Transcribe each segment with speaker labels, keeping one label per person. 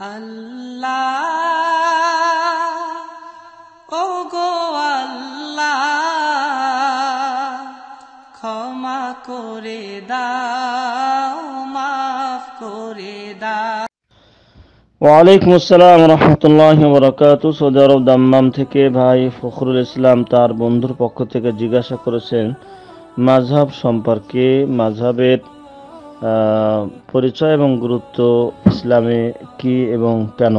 Speaker 1: আল্লাহ ও গো আল্লাহ, ক্ষমা করে দাও, মাফ করে দাও।
Speaker 2: ওয়ালাইকুম আসসালাম রহমতুল্লাহ বরকাত সৌদি আরব দাম্মাম থেকে ভাই ফখরুল ইসলাম তার বন্ধুর পক্ষ থেকে জিজ্ঞাসা করেছেন মাঝহাব সম্পর্কে মাঝহাবের পরিচয় এবং গুরুত্ব ইসলামে কি এবং কেন?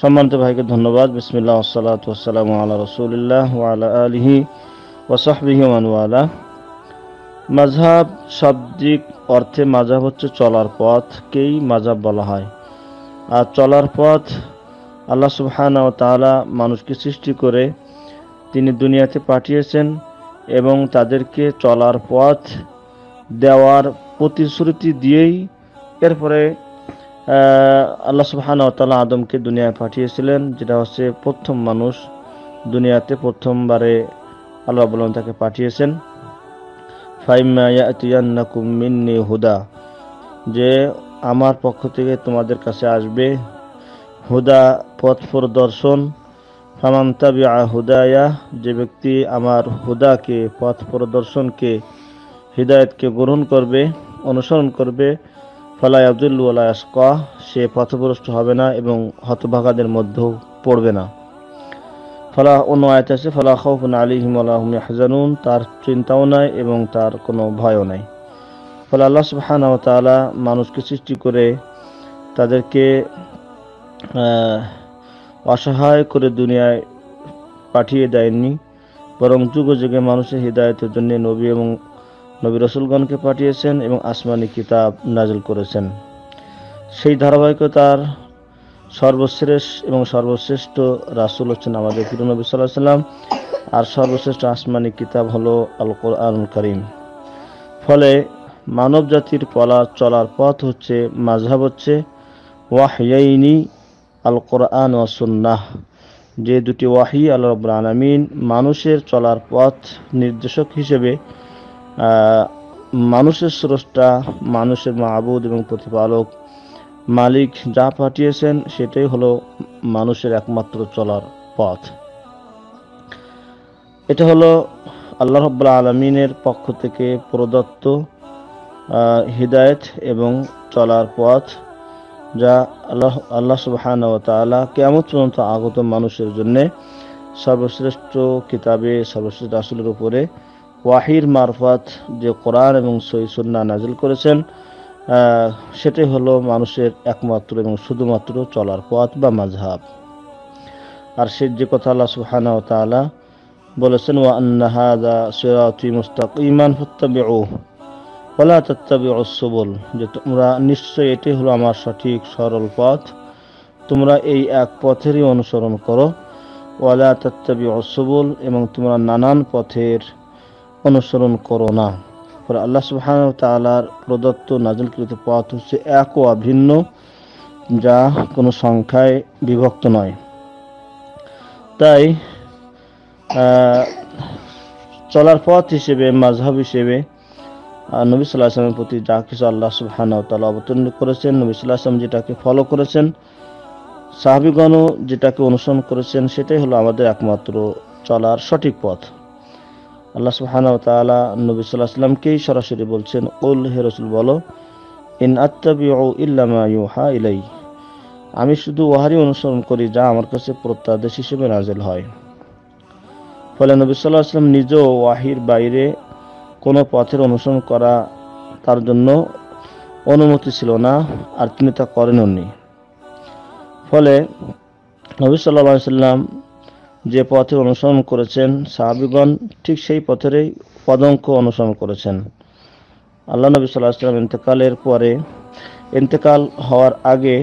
Speaker 2: সম্মানিত ভাইকে ধন্যবাদ। বিসমিল্লাহ আসসালাতু ওয়াসসালামু আলা রসুলিল্লাহ ওয়ালা আলিহি ওয়াসাহবিহি ওয়ানওয়ালা মাঝহাব শাব্দিক অর্থে মাঝহাব হচ্ছে চলার পথকেই মাঝহাব বলা হয়। আর চলার পথ আল্লাহ সুবহানাহু ওয়া তাআলা মানুষকে সৃষ্টি করে তিনি দুনিয়াতে পাঠিয়েছেন এবং তাদেরকে চলার পথ দেওয়ার প্রতিশ্রুতি দিয়েই এরপরে আল্লাহ সুবহানাহু ওয়া তাআলা আদমকে দুনিয়ায় পাঠিয়েছিলেন, যেটা হচ্ছে প্রথম মানুষ দুনিয়াতে প্রথমবারে আল্লাহ বলুন তাকে পাঠিয়েছেন। মিন্নি হুদা, যে আমার পক্ষ থেকে তোমাদের কাছে আসবে হুদা পথ প্রদর্শন ফামান তাবিআ হুদায়া, যে ব্যক্তি আমার হুদাকে পথ প্রদর্শনকে হৃদায়তকে গ্রহণ করবে অনুসরণ করবে। ফলাই আবদুল্লু আসকা সে পথভ্রষ্ট হবে না এবং হতভাগাদের মধ্যেও পড়বে না। ফলা অন্য আয়াত আছে ফলা খাউফুন আলিহিম আলাহুম হাজানুন তার চিন্তাও নাই এবং তার কোনো ভয়ও নাই। ফলে আল্লাহ সুবহানাহু ওয়া তাআলা মানুষকে সৃষ্টি করে তাদেরকে অসহায় করে দুনিয়ায় পাঠিয়ে দেয়নি। বরং যুগে যুগে মানুষের হৃদায়তের জন্য নবী এবং নবী রসুলগণকে পাঠিয়েছেন এবং আসমানি কিতাব নাজিল করেছেন। সেই ধারাবাহিকতার সর্বশ্রেষ্ঠ এবং সর্বশ্রেষ্ঠ রাসুল হচ্ছেন আমাদের প্রিয় নবী সাল্লাহ সাল্লাম। আর সর্বশ্রেষ্ঠ আসমানি কিতাব হলো আল কোরআনুল করিম। ফলে মানব জাতির পলা চলার পথ হচ্ছে মাঝহাব হচ্ছে ওয়াহয়াইনি আল কোরআন ও সুন্নাহ। যে দুটি ওয়াহি আল্লাহ রব্বুল আলামিন মানুষের চলার পথ নির্দেশক হিসেবে মানুষের স্রষ্টা, মানুষের মাহবুদ এবং প্রতিপালক মালিক যা পাঠিয়েছেন, সেটাই হলো মানুষের একমাত্র চলার পথ। এটা হলো আল্লাহ রব্বুল আলমিনের পক্ষ থেকে প্রদত্ত হিদায়েত এবং চলার পথ, যা আল্লাহ আল্লাহ সুবহান ও তাআলা কেমন পর্যন্ত আগত মানুষের জন্যে সর্বশ্রেষ্ঠ কিতাবে, সর্বশ্রেষ্ঠ রাসূলের উপরে ওয়াহির মারফত যে কোরআন এবং সই সুন্নাহ নাজিল করেছেন সেটাই হলো মানুষের একমাত্র এবং শুধুমাত্র চলার পথ বা মাঝহাব আর সে যে কথা আল্লাহ সুবহানাহু ওয়া তাআলা বলেছেন, ওয়া আন্না হাযা সিরাতি মুস্তাকিমান ফাত্তাবিউহু ওয়ালা তাত্তাবিউস সুবুল যে তোমরা নিশ্চয়ই এটাই হলো আমার সঠিক, সরল পথ। তোমরা এই এক পথেরই অনুসরণ করো। ওয়ালা তাত্তাবিউস সুবুল এবং তোমরা নানান পথের অনুসরণ করো না। পরে আল্লাহ সুবহানাহু ওয়া তাআলার প্রদত্ত নাজিলকৃত পথ হচ্ছে এক ও ভিন্ন যা কোনো সংখ্যায় বিভক্ত নয়। তাই চলার পথ হিসেবে মাঝহাব হিসেবে নবী সাল্লাহ আসলামের প্রতি যা কিছু আল্লাহ সুবহানাহু তালা অবতীর্ণ করেছেন, নবী সাল্লাহ আসলাম যেটাকে ফলো করেছেন, সাহাবিগণও যেটাকে অনুসরণ করেছেন, সেটাই হলো আমাদের একমাত্র চলার সঠিক পথ। আল্লাহ সুবহানাহু ওয়া তাআলা নবী সাল্লামকেই সরাসরি বলছেন কুল হে রাসূল, বলো, ইন আত্তাবিউ ইল্লা মা ইউহা ইলাই আমি শুধু ওহারই অনুসরণ করি যা আমার কাছে প্রত্যাদেশ হিসেবে নাজিল হয়। ফলে নবী সাল্লাল্লাহু আলাইহি সাল্লাম নিজেও ওয়াহির বাইরে কোনো পথের অনুসরণ করা তার জন্য অনুমতি ছিল না, আর তিনি তা করেননি। ফলে নবী আলাইহি সাল্লাম যে পথে অনুসরণ করেছেন সাহাবিগণ, ঠিক সেই পথেরই পদঙ্ক অনুসরণ করেছেন। আল্লাহ নবী সাল্লাহ সাল্লাম ইন্তেকালের পরে, ইন্তেকাল হওয়ার আগে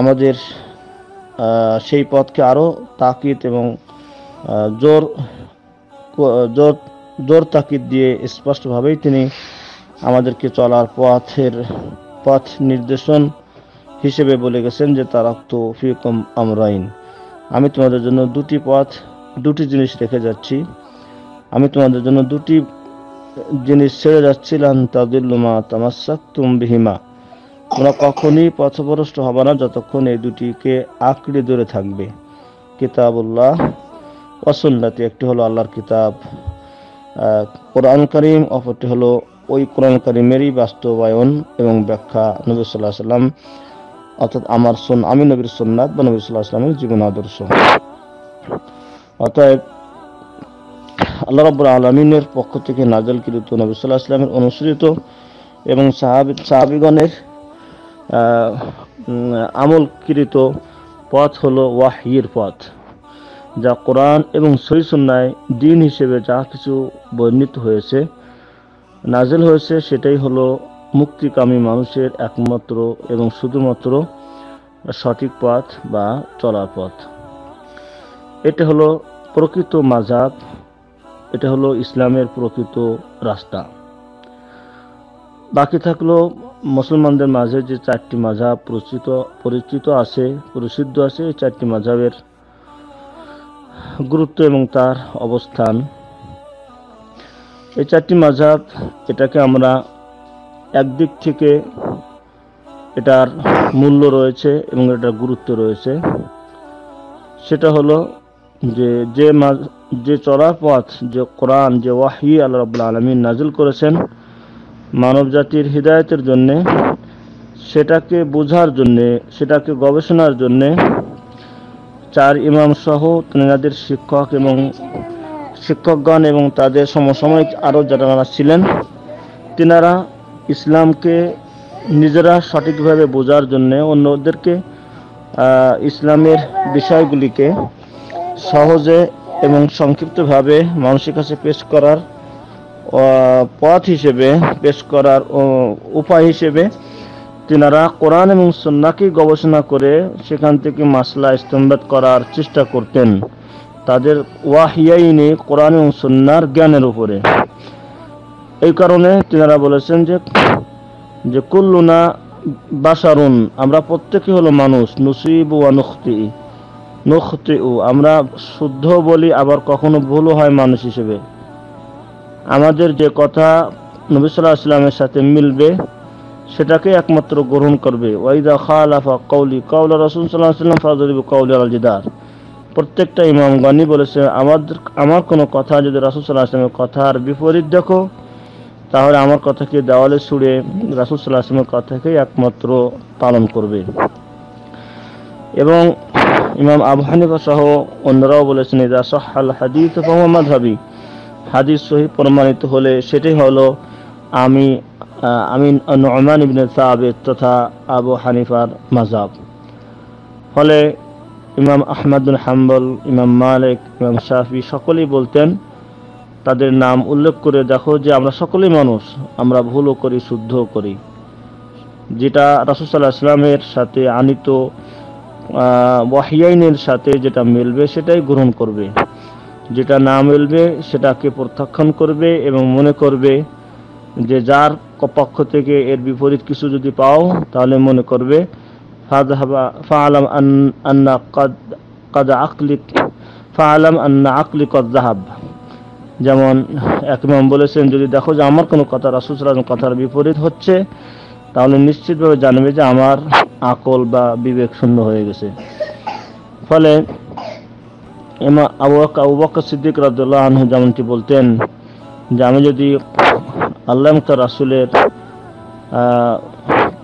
Speaker 2: আমাদের সেই পথকে আরও তাকিদ এবং জোর জোর জোর তাকিদ দিয়ে স্পষ্টভাবেই তিনি আমাদেরকে চলার পথের পথ নির্দেশন হিসেবে বলে গেছেন যে তারাক্ত ফিকুম আমরাইন। আমি তোমাদের জন্য দুটি পথ, দুটি জিনিস রেখে যাচ্ছি। আমি তোমাদের জন্য দুটি জিনিস ছেড়ে যাচ্ছিলাম তাদিল্লুমা তামাসাক তুম বিহিমা। তোমরা কখনই পথভ্রষ্ট হবে না যতক্ষণ এই দুটিকে আঁকড়ে ধরে থাকবে। কিতাবুল্লাহ ওয়াসুন্নাতি একটি হলো আল্লাহর কিতাব। কোরআন করিম, অপরটি হলো ওই কোরআন করিমেরই বাস্তবায়ন এবং ব্যাখ্যা। নবী সাল্লাহ সাল্লাম অর্থাৎ আমার সুন আমি নবীর সুন্নাত বা নবী সাল্লাহ সাল্লামের জীবন আদর্শ। অতএব আল্লাহ রাব্বুল আলমিনের পক্ষ থেকে নাজলকৃত নবী সাল্লাহ সাল্লামের অনুসৃত এবং সাহাবি সাহাবিগণের আমলকৃত পথ হলো ওয়াহির পথ, যা কোরআন এবং সই সুন্নায় দিন হিসেবে যা কিছু বর্ণিত হয়েছে নাজেল হয়েছে সেটাই হলো মুক্তিকামী মানুষের একমাত্র এবং শুধুমাত্র সঠিক পথ বা চলার পথ। এটা হলো প্রকৃত মাজাব, এটা হলো ইসলামের প্রকৃত রাস্তা। বাকি থাকল মুসলমানদের মাঝে যে চারটি মাঝাব পরিচিত পরিচিত আছে, প্রসিদ্ধ আছে, এই চারটি মাঝাবের গুরুত্ব এবং তার অবস্থান। এই চারটি মাঝাব এটাকে আমরা একদিক থেকে এটার মূল্য রয়েছে এবং এটার গুরুত্ব রয়েছে। সেটা হলো যে যে যে চলার পথ, যে কোরআন, যে ওয়াহি আল্লাহ রাব্বুল আলমিন নাজিল করেছেন মানব জাতির হৃদায়তের জন্যে, সেটাকে বোঝার জন্যে, সেটাকে গবেষণার জন্যে চার ইমাম সহ তেনাদের শিক্ষক এবং শিক্ষকগণ এবং তাদের সমসাময়িক আরও যারা ছিলেন, তিনারা ইসলামকে নিজেরা সঠিকভাবে বোঝার জন্য অন্যদেরকে ইসলামের বিষয়গুলিকে সহজে এবং সংক্ষিপ্তভাবে মানুষের কাছে পেশ করার পথ হিসেবে পেশ করার উপায় হিসেবে তিনারা কোরআন এবং সন্নাকে গবেষণা করে সেখান থেকে মাসলা ইস্তম্বাদ করার চেষ্টা করতেন তাদের ওয়াহিয়াইনে কোরআন এবং সন্ন্যার জ্ঞানের উপরে। এই কারণে তিনারা বলেছেন যে যে কুল্লুনা বাসারুন আমরা প্রত্যেকে হলো মানুষ, নুসিব ওয়া নুখতি নুখতি ও আমরা শুদ্ধ বলি, আবার কখনো ভুলও হয় মানুষ হিসেবে। আমাদের যে কথা নবী সাল্লাহ আসলামের সাথে মিলবে সেটাকে একমাত্র গ্রহণ করবে। ওয়াইদা খালাফা কৌলি কৌলা রসুল সাল্লাহ সাল্লাম ফাজরিব কৌলি আল জিদার। প্রত্যেকটা ইমাম গানি বলেছে, আমাদের, আমার কোনো কথা যদি রাসুল সাল্লাহ আসলামের কথার বিপরীত দেখো তাহলে আমার কথাকে দেওয়ালে ছুড়ে রাসুল সাল্লাহ আসলামের কথাকেই একমাত্র পালন করবে। এবং ইমাম আবু সহ অন্যরাও বলেছেন ইদা সহাল হাদিস মাধাবি হাদিস সহি প্রমাণিত হলে সেটাই হলো, আমি আমি নমান ইবনে সাহাবেদ তথা আবু হানিফার মাজাব ফলে ইমাম আহমদুল হাম্বল, ইমাম মালিক, ইমাম শাফি সকলেই বলতেন তাদের নাম উল্লেখ করে দেখো যে আমরা সকলেই মানুষ, আমরা ভুলও করি, শুদ্ধও করি। যেটা রাসুসাল্লাহ ইসলামের সাথে আনিত ওয়াহিয়াইনের সাথে যেটা মিলবে সেটাই গ্রহণ করবে। যেটা না মিলবে সেটাকে প্রত্যাখ্যান করবে এবং মনে করবে যে যার পক্ষ থেকে এর বিপরীত কিছু যদি পাও, তাহলে মনে করবে আন- আন্না কাদ আকলি ফাআলাম আন্না আকলি কদ যাহাব যেমন এক ইমাম বলেছেন, যদি দেখো যে আমার কোনো কথা সাল্লাল্লাহু কথার বিপরীত হচ্ছে, তাহলে নিশ্চিতভাবে জানবে যে আমার আকল বা বিবেক শূন্য হয়ে গেছে। ফলে এমা আবু আবু সিদ্দিক রাদিয়াল্লাহু আনহু যেমনটি বলতেন যে, আমি যদি আল্লাহ রাসূলের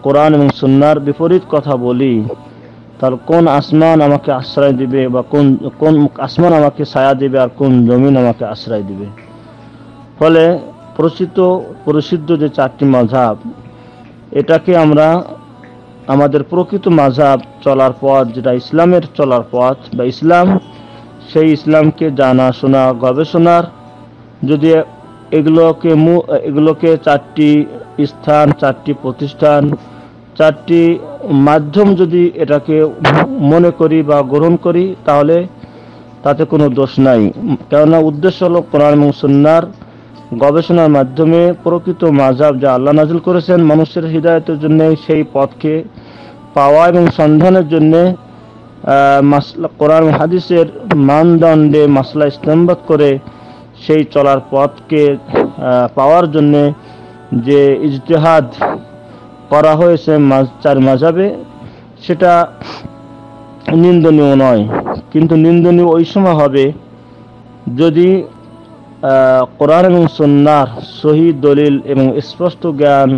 Speaker 2: কোরআন এবং সুন্নার বিপরীত কথা বলি তাহলে কোন আসমান আমাকে আশ্রয় দিবে বা কোন কোন আসমান আমাকে ছায়া দিবে আর কোন জমিন আমাকে আশ্রয় দিবে? ফলে প্রসিদ্ধ প্রসিদ্ধ যে চারটি মাঝাব এটাকে আমরা আমাদের প্রকৃত মাঝাব চলার পথ, যেটা ইসলামের চলার পথ বা ইসলাম, সেই ইসলামকে জানা শোনা, গবেষণার, যদি এগুলোকে এগুলোকে চারটি স্থান, চারটি প্রতিষ্ঠান, চারটি মাধ্যম যদি এটাকে মনে করি বা গ্রহণ করি, তাহলে তাতে কোনো দোষ নাই। কেননা উদ্দেশ্য হলো কোরআন এবং সুন্নার গবেষণার মাধ্যমে প্রকৃত মাজাব যা আল্লাহ নাজুল করেছেন মানুষের হৃদায়তের জন্য, সেই পথকে পাওয়া এবং সন্ধানের জন্যে কোরআন হাদিসের মানদণ্ডে মাসলা ইস্তেমবাদ করে সেই চলার পথকে পাওয়ার জন্যে যে ইজতেহাদ করা হয়েছে চার মাঝাবে, সেটা নিন্দনীয় নয়। কিন্তু নিন্দনীয় ওই সময় হবে যদি কোরআন এবং সন্ন্যার সহি দলিল এবং স্পষ্ট জ্ঞান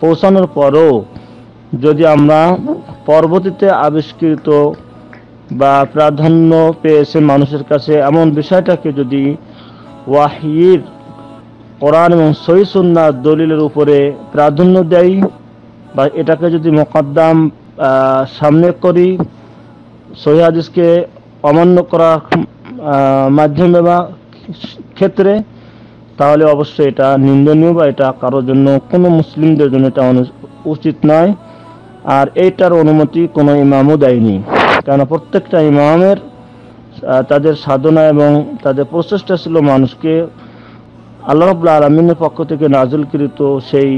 Speaker 2: পৌঁছানোর পরও যদি আমরা পরবর্তীতে আবিষ্কৃত বা প্রাধান্য পেয়েছে মানুষের কাছে, এমন বিষয়টাকে যদি ওয়াহির কোরআন এবং সহি সুন্নার দলিলের উপরে প্রাধান্য দেয় বা এটাকে যদি মোকদ্দাম সামনে করি, সহি হাদিসকে অমান্য করার মাধ্যমে বা ক্ষেত্রে, তাহলে অবশ্যই এটা নিন্দনীয় বা এটা কারোর জন্য, কোনো মুসলিমদের জন্য এটা উচিত নয়। আর এইটার অনুমতি কোনো ইমামও দেয়নি। কেন প্রত্যেকটা ইমামের তাদের সাধনা এবং তাদের প্রচেষ্টা ছিল মানুষকে আল্লাহ আলমিনের পক্ষ থেকে নাজুলকৃত সেই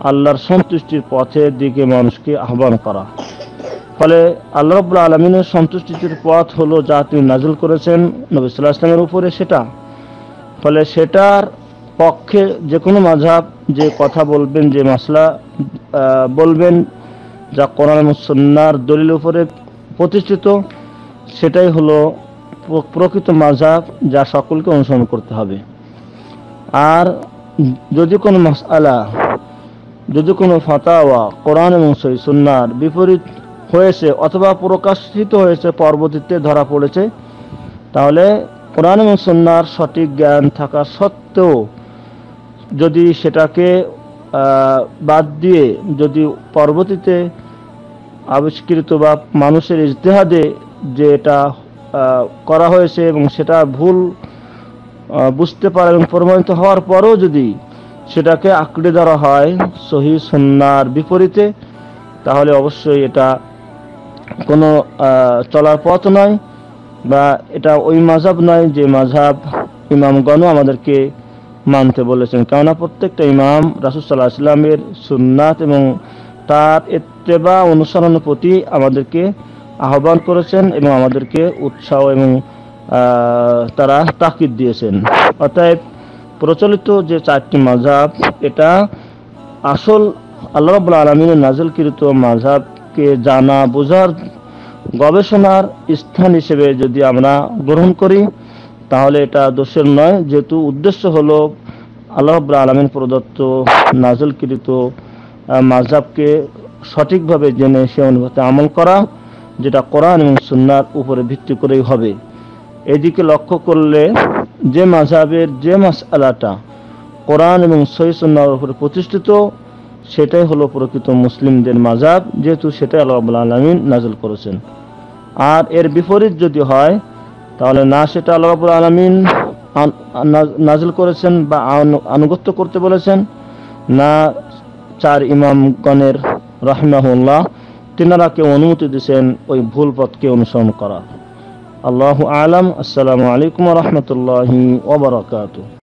Speaker 2: আল্লাহর সন্তুষ্টির পথের দিকে মানুষকে আহ্বান করা। ফলে আল্লাহ রব্লা আলমিনের সন্তুষ্টির পথ হলো যা তিনি নাজল করেছেন নবী সাল্লাহ ইসলামের উপরে, সেটা। ফলে সেটার পক্ষে যে কোনো মাঝাব যে কথা বলবেন, যে মাসলা বলবেন, যা কোরআন এবং সুন্নাহর দলিল উপরে প্রতিষ্ঠিত, সেটাই হলো প্রকৃত মাঝাব যা সকলকে অনুসরণ করতে হবে। আর যদি কোনো মাসআলা যদি কোনো ফাতাওয়া কোরআন এবং সই সুন্নার বিপরীত হয়েছে অথবা প্রকাশিত হয়েছে পরবর্তীতে ধরা পড়েছে, তাহলে কোরআন এবং সুন্নার সঠিক জ্ঞান থাকা সত্ত্বেও যদি সেটাকে বাদ দিয়ে যদি পরবর্তীতে আবিষ্কৃত বা মানুষের ইজতেহাদে যে এটা করা হয়েছে এবং সেটা ভুল বুঝতে পারে এবং প্রমাণিত হওয়ার পরেও যদি সেটাকে আঁকড়ে ধরা হয় সহি সন্ন্যার বিপরীতে, তাহলে অবশ্যই এটা কোনো চলার পথ নয় বা এটা ওই মাঝাব নয় যে মাঝাব ইমামগণও আমাদেরকে মানতে বলেছেন। কেননা প্রত্যেকটা ইমাম রাসুসাল্লাহ ইসলামের সুন্নাত এবং তার এত্তেবা অনুসরণের প্রতি আমাদেরকে আহ্বান করেছেন এবং আমাদেরকে উৎসাহ এবং তারা তাকিদ দিয়েছেন। অতএব প্রচলিত যে চারটি মাঝাব এটা আসল আল্লাহ রাব্বুল আলমিনের নাজলকৃত মাঝাবকে জানা, বোঝার গবেষণার স্থান হিসেবে যদি আমরা গ্রহণ করি, তাহলে এটা দোষের নয়। যেহেতু উদ্দেশ্য হলো আল্লাহ রাব্বুল আলমিন প্রদত্ত নাজলকৃত মাঝাবকে সঠিকভাবে জেনে সে অনুভূতি আমল করা, যেটা কোরআন এবং সুন্নার উপরে ভিত্তি করেই হবে। এদিকে লক্ষ্য করলে যে মাঝাবের যে মাসআলাটা কোরআন এবং সহি সুন্নাহর উপরে প্রতিষ্ঠিত, সেটাই হলো প্রকৃত মুসলিমদের মাঝাব যেহেতু সেটাই আল্লাহ আলামিন নাজল করেছেন। আর এর বিপরীত যদি হয়, তাহলে না সেটা আল্লাহ রাব্বুল আলামিন নাজল করেছেন বা আনু- আনুগত্য করতে বলেছেন, না চার ইমামগণের রাহিমাহুল্লাহ তিনারা কেউ অনুমতি দিয়েছেন ওই ভুল পথকে অনুসরণ করা আল্লাহ আলাম আসসালামু আলাইকুম রহমতুল্লাহি ওবরাকাতুহ